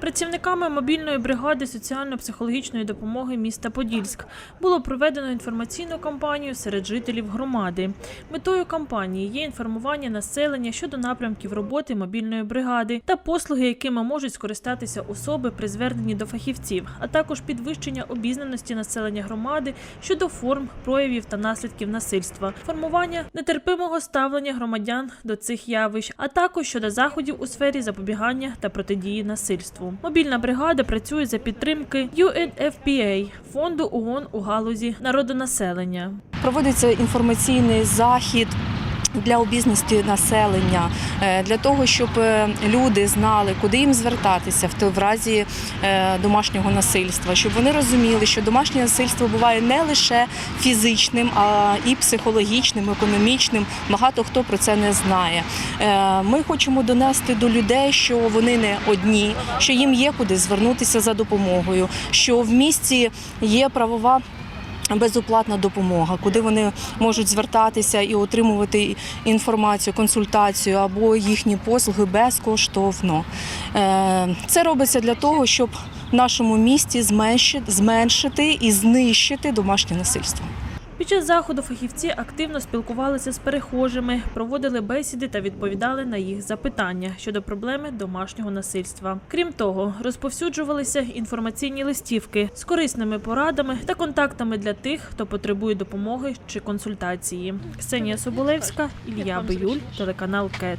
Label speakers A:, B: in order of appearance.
A: Працівниками мобільної бригади соціально-психологічної допомоги міста Подільськ було проведено інформаційну кампанію серед жителів громади. Метою кампанії є інформування населення щодо напрямків роботи мобільної бригади та послуги, якими можуть скористатися особи при зверненні до фахівців, а також підвищення обізнаності населення громади щодо форм, проявів та наслідків насильства, формування нетерпимого ставлення громадян до цих явищ, а також щодо заходів у сфері запобігання та протидії насильству. Мобільна бригада працює за підтримки UNFPA – фонду ООН у галузі народонаселення.
B: Проводиться інформаційний захід. Для обізнаності населення е, для того, щоб е, люди знали, куди їм звертатися в разі е, домашнього насильства, щоб вони розуміли, що домашнє насильство буває не лише фізичним, а і психологічним, економічним. Багато хто про це не знає. Ми хочемо донести до людей, що вони не одні, що їм є куди звернутися за допомогою, що в місті є правова безоплатна допомога, куди вони можуть звертатися і отримувати інформацію, консультацію або їхні послуги безкоштовно. Е, Це робиться для того, щоб в нашому місті зменшити, зменшити і знищити домашнє насильство.
A: Під час заходу фахівці активно спілкувалися з перехожими, проводили бесіди та відповідали на їх запитання щодо проблеми домашнього насильства. Крім того, розповсюджувалися інформаційні листівки з корисними порадами та контактами для тих, хто потребує допомоги чи консультації. Ксенія Соболевська, Ілля Биюль, телеканал КЕТ.